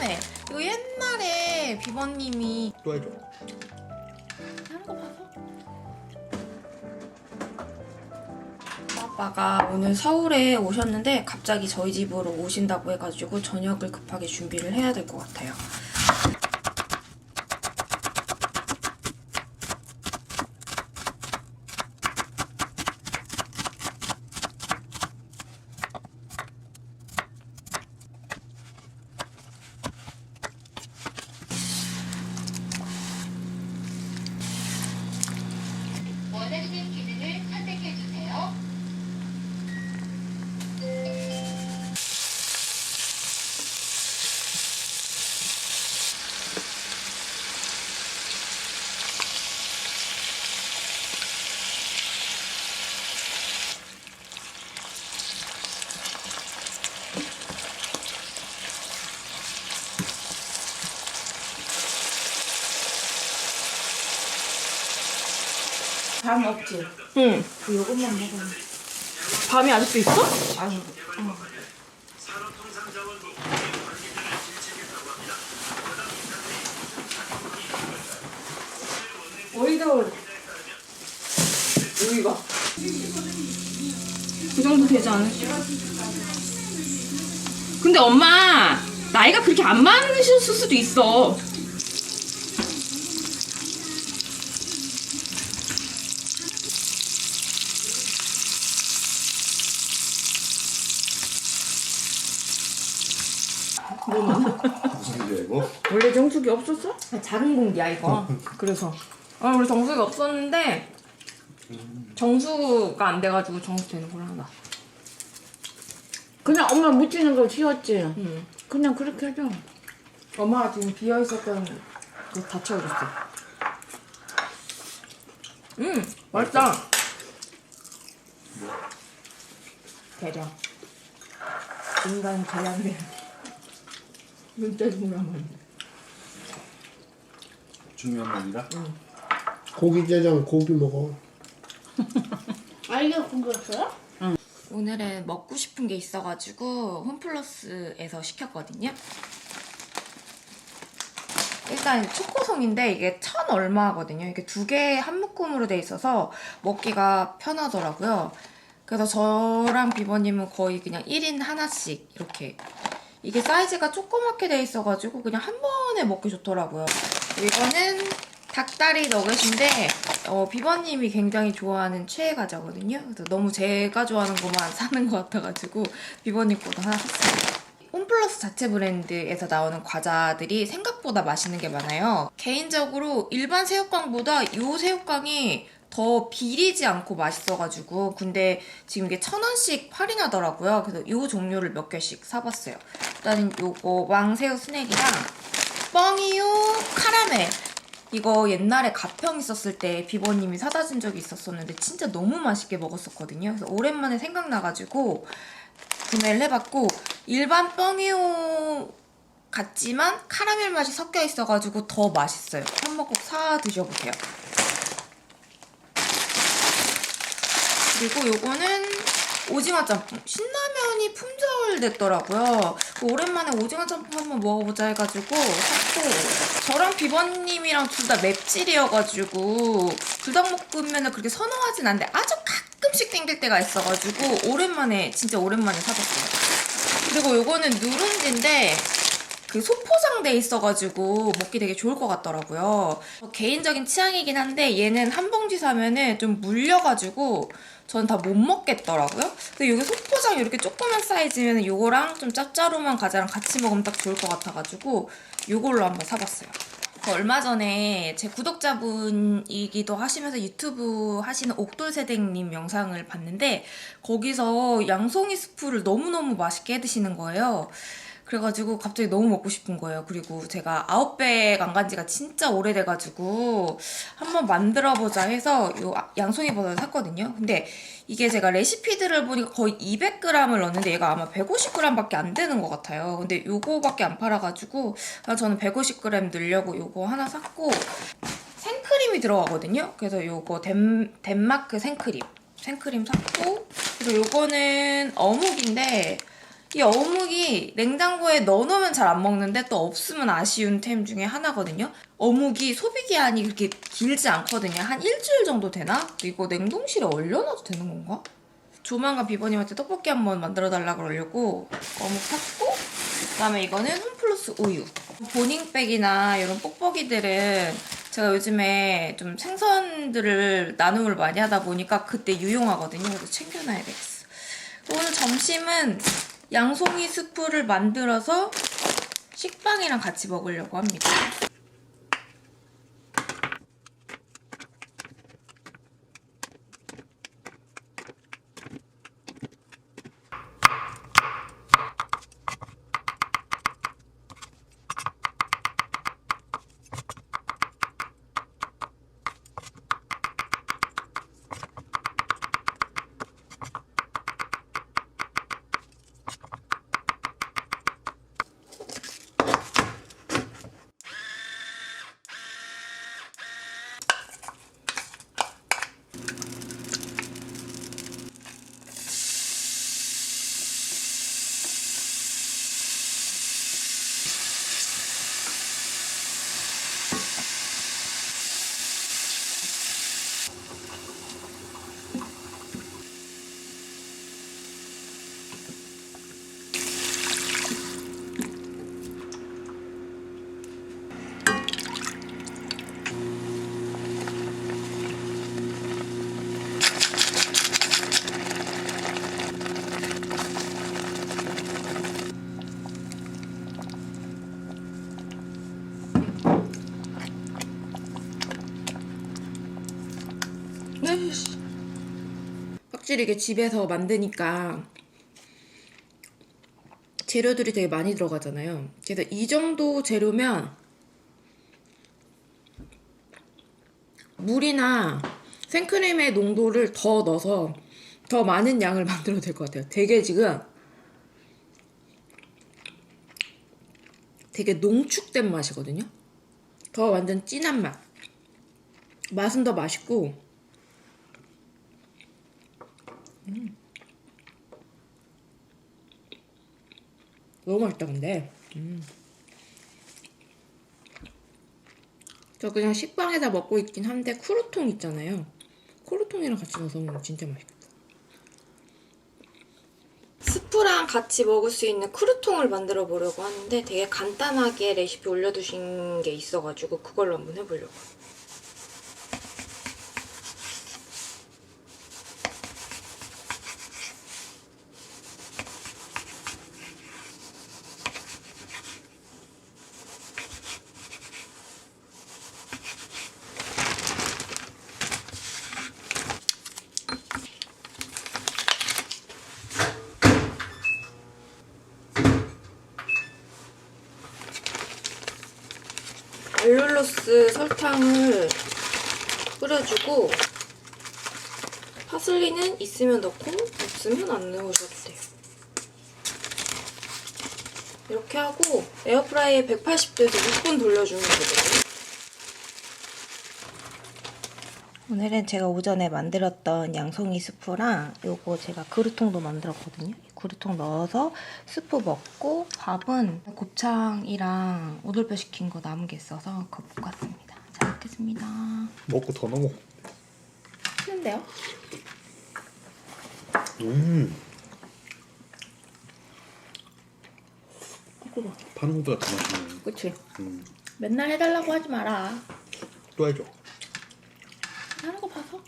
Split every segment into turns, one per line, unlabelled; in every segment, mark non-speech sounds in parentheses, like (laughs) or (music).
카라멜. 이거 옛날에 비버님이
또 해줘.
하는 거 봐서. 아빠가 오늘 서울에 오셨는데 갑자기 저희 집으로 오신다고 해가지고 저녁을 급하게 준비를 해야 될 것 같아요. 밤 없지?
응.
그 요것만 먹으면.
밤이 아직도 있어?
아유,
오이도 여기가 그 정도 되지 않을까? 근데 엄마 나이가 그렇게 안 많으셨을 수도 있어.
무슨 일이야 이거?
정수기 없었어?
작은 공기야 이거.
그래서
아, 우리 정수가 없었는데 정수가 안 돼가지고 정수 되는 걸 하나.
그냥 엄마 묻히는 거 치웠지.
응.
그냥 그렇게 해줘.
엄마가 지금 비어 있었던 거다 채워줬어. 음, 맛있다. 대령. 인간 계량면. (laughs) 눈대중이라면.
중요한 말이라.
고기짜장 고기 먹어.
아 이게 궁금했어요?
오늘은 먹고 싶은 게 있어가지고 홈플러스에서 시켰거든요. 일단 초코송인데 이게 천 얼마거든요. 이게 두 개 한 묶음으로 돼 있어서 먹기가 편하더라고요. 그래서 저랑 비버님은 거의 그냥 1인 하나씩 이렇게 이게 사이즈가 조그맣게 돼 있어가지고 그냥 한 번에 먹기 좋더라고요. 이거는 닭다리 너겟인데 어, 비버님이 굉장히 좋아하는 최애 과자거든요. 그래서 너무 제가 좋아하는 것만 (laughs) 사는 것 같아가지고 비버님 것도 하나 샀어요. 홈플러스 자체 브랜드에서 나오는 과자들이 생각보다 맛있는 게 많아요. 개인적으로 일반 새우깡보다 이 새우깡이 더 비리지 않고 맛있어가지고 근데 지금 이게 천 원씩 할인하더라고요. 그래서 이 종류를 몇 개씩 사봤어요. 일단은 요거 왕새우 스낵이랑 뻥이유 카라멜 이거 옛날에 가평 있었을 때 비버님이 사다 준 적이 있었었는데 진짜 너무 맛있게 먹었었거든요. 그래서 오랜만에 생각나가지고 구매를 해봤고 일반 뻥이오 같지만 카라멜 맛이 섞여 있어가지고 더 맛있어요. 한번 꼭 사 드셔보세요. 그리고 요거는 오징어 짬뽕. 신라면이 품절됐더라고요. 그 오랜만에 오징어 짬뽕 한번 먹어보자 해가지고 샀고 저랑 비번님이랑 둘 다 맵찔이어가지고 불닭볶음면을 그렇게 선호하진 않는데 아주 가끔씩 땡길 때가 있어가지고 오랜만에 진짜 오랜만에 사봤어요. 그리고 요거는 누룽지인데 그 소포장 돼 있어가지고 먹기 되게 좋을 것 같더라고요. 개인적인 취향이긴 한데 얘는 한 봉지 사면은 좀 물려가지고 전다못 먹겠더라고요. 근데 여기 소포장 이렇게 조그만 사이즈면 요거랑 좀 짭짤한 과자랑 같이 먹으면 딱 좋을 것 같아가지고 요걸로 한번 사봤어요. 그 얼마 전에 제 구독자분이기도 하시면서 유튜브 하시는 옥돌세댕님 영상을 봤는데 거기서 양송이 스프를 너무너무 맛있게 해 드시는 거예요. 그래가지고 갑자기 너무 먹고 싶은 거예요. 그리고 제가 아웃백 안 간 지가 진짜 오래돼가지고 한번 만들어보자 해서 요 양송이 버섯을 샀거든요. 근데 이게 제가 레시피들을 보니까 거의 200g을 넣었는데 얘가 아마 150g밖에 안 되는 것 같아요. 근데 요거밖에 안 팔아가지고 그래서 저는 150g 넣으려고 요거 하나 샀고 생크림이 들어가거든요. 그래서 요거 덴, 덴마크 생크림. 생크림 샀고 그래서 요거는 어묵인데 이 어묵이 냉장고에 넣어놓으면 잘 안 먹는데 또 없으면 아쉬운 템 중에 하나거든요. 어묵이 소비 기한이 그렇게 길지 않거든요. 한 일주일 정도 되나? 이거 냉동실에 얼려놔도 되는 건가? 조만간 비버님한테 떡볶이 한번 만들어 달라 그러려고 어묵 샀고 그다음에 이거는 홈플러스 우유. 보닝백이나 이런 뽁뽁이들은 제가 요즘에 좀 생선들을 나눔을 많이 하다 보니까 그때 유용하거든요. 그래서 챙겨놔야 되겠어. 오늘 점심은 양송이 스프를 만들어서 식빵이랑 같이 먹으려고 합니다. 확실히 이게 집에서 만드니까 재료들이 되게 많이 들어가잖아요. 그래서 이 정도 재료면 물이나 생크림의 농도를 더 넣어서 더 많은 양을 (laughs) 만들어도 될 것 같아요. 되게 지금 되게 농축된 맛이거든요. 더 완전 진한 맛. 맛은 더 맛있고 너무 맛있다 근데. 음. 저 그냥 식빵에다 먹고 있긴 한데 쿠르통 있잖아요. 쿠르통이랑 같이 넣어서 먹으면 진짜 맛있겠다. 스프랑 같이 먹을 수 있는 쿠르통을 만들어 보려고 하는데 되게 간단하게 레시피 올려두신 게 있어가지고 그걸로 한번 해보려고 알룰로스 설탕을 뿌려주고 파슬리는 있으면 넣고 없으면 안 넣으셔도 돼요. 이렇게 하고 에어프라이에 180도에서 6분 돌려주면 되거든요. 오늘은 제가 오전에 만들었던 양송이 스프랑 요거 제가 그루통도 만들었거든요. 이 그루통 넣어서 스프 먹고 밥은 곱창이랑 오돌뼈 시킨 거 남은 게 있어서 그거 볶았습니다. 잘 먹겠습니다.
먹고 더 넣어.
싫은데요?
음. 파는 것보다 더 맛있네.
그치?
음.
맨날 해달라고 하지 마라.
또 해줘.
하는 거 봐서.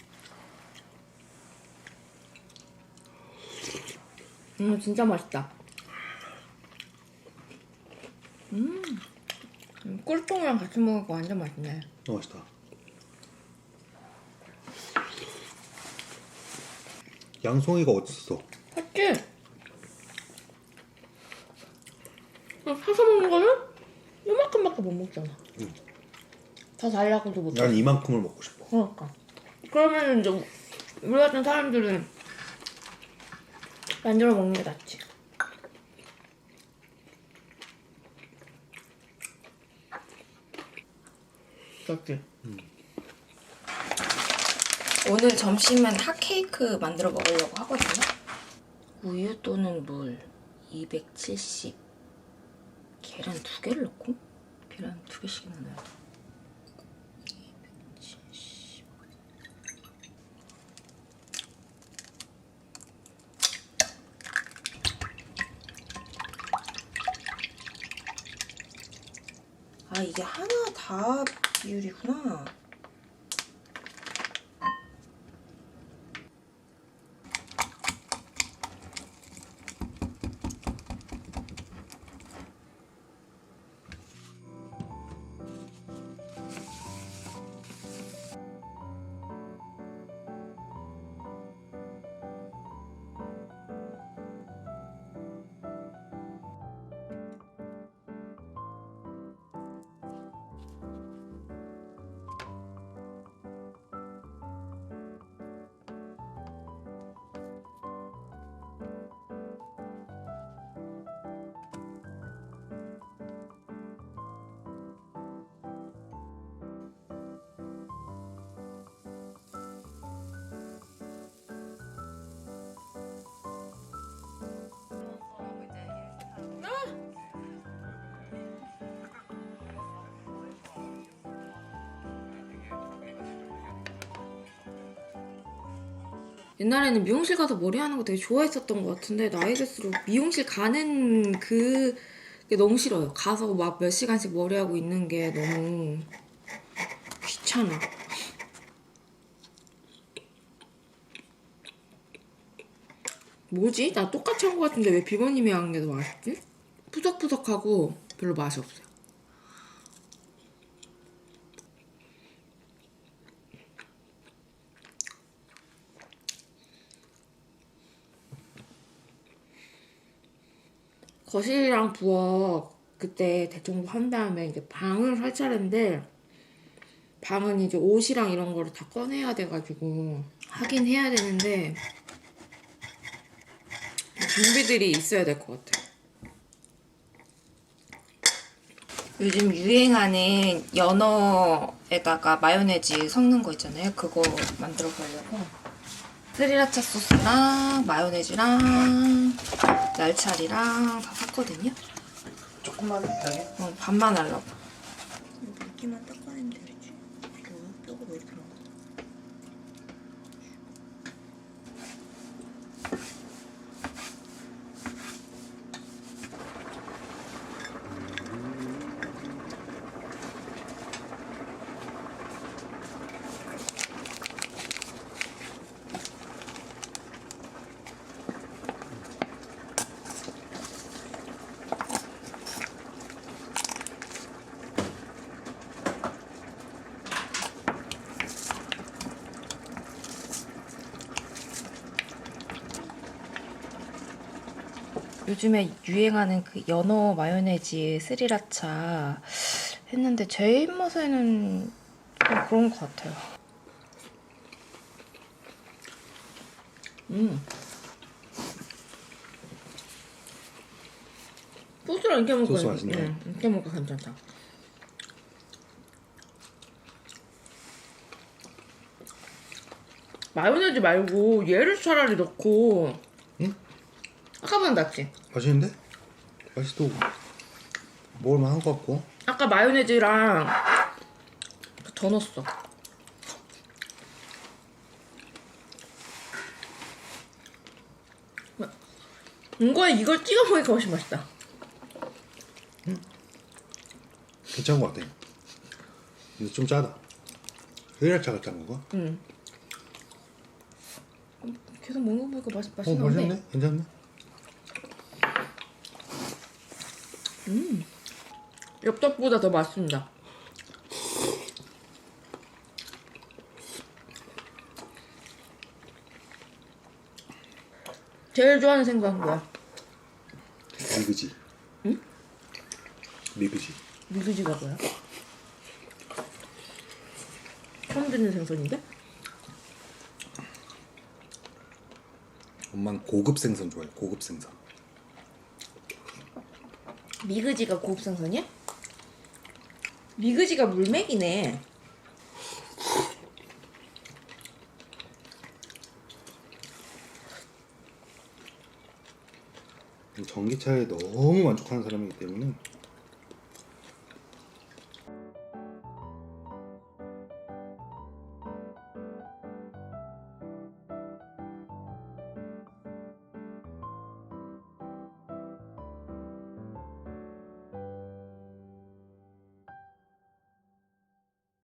음, 진짜 맛있다. 음, 음, 꿀통이랑 같이 먹으니까 완전 맛있네.
너무 맛있다. 양송이가 어딨어?
그냥 사서 먹는 거는 요만큼밖에 못 먹잖아.
응.
더 달라고도 못.
난 이만큼을 먹고 싶어.
그러니까. 그러면 이제 우리 같은 사람들은 만들어 먹는 게 낫지. 그렇지. 오늘 점심은 핫케이크 만들어 먹으려고 하거든요. 우유 또는 물 270 계란 두 개를 넣고 계란 두 개씩이나 넣어야 돼 이게 하나 다 비율이구나 옛날에는 미용실 가서 머리 하는 거 되게 좋아했었던 것 같은데 나이 들수록 미용실 가는 그게 너무 싫어요. 가서 막 몇 시간씩 머리 하고 있는 게 너무 귀찮아. 뭐지? 나 똑같이 한 것 같은데 왜 비버님이 하는 게더 맛있지? 푸석푸석하고 별로 맛이 없어 거실이랑 부엌 그때 대청소 한 다음에 이제 방을 할 차례인데 방은 이제 옷이랑 이런 거를 다 꺼내야 돼가지고 하긴 해야 되는데 준비들이 있어야 될 것 같아. 요즘 유행하는 연어에다가 마요네즈 섞는 거 있잖아요. 그거 만들어 보려고 스리라차 소스랑 마요네즈랑 날차리랑 다 샀거든요.
조금만 하게.
어, 반만 하려고. 물기만 닦아내면 되겠지. 이거 뼈가 왜 이렇게 나와? 요즘에 유행하는 그 연어 마요네즈 스리라차 했는데 제 입맛에는 좀 그런 것 같아요. 음. 소스랑 이렇게 먹으니까
소스 맛있네.
응, 이렇게 먹으니까 괜찮다. 마요네즈 말고 얘를 차라리 넣고
응?
아까보다 낫지?
맛있는데? 맛있도 먹을만 한 것 같고
아까 마요네즈랑 더 넣었어. 이거에 이걸 찍어 먹으니까 훨씬 맛있다.
괜찮은 것 같아 근데 좀 짜다 스리라차가 짠 건가?
응. 계속 먹는 거 보니까 맛,
어
맛있는데.
맛있네? 괜찮네?
엽떡보다 더 맛있습니다. 제일 좋아하는 생선 뭐야?
미그지 응? 미그지
미그지가 뭐야? 처음 듣는 생선인데?
엄마는 고급 생선 좋아해 고급 생선
미그지가 고급 생선이야? 미그지가 물맥이네.
전기차에 너무 만족하는 사람이기 때문에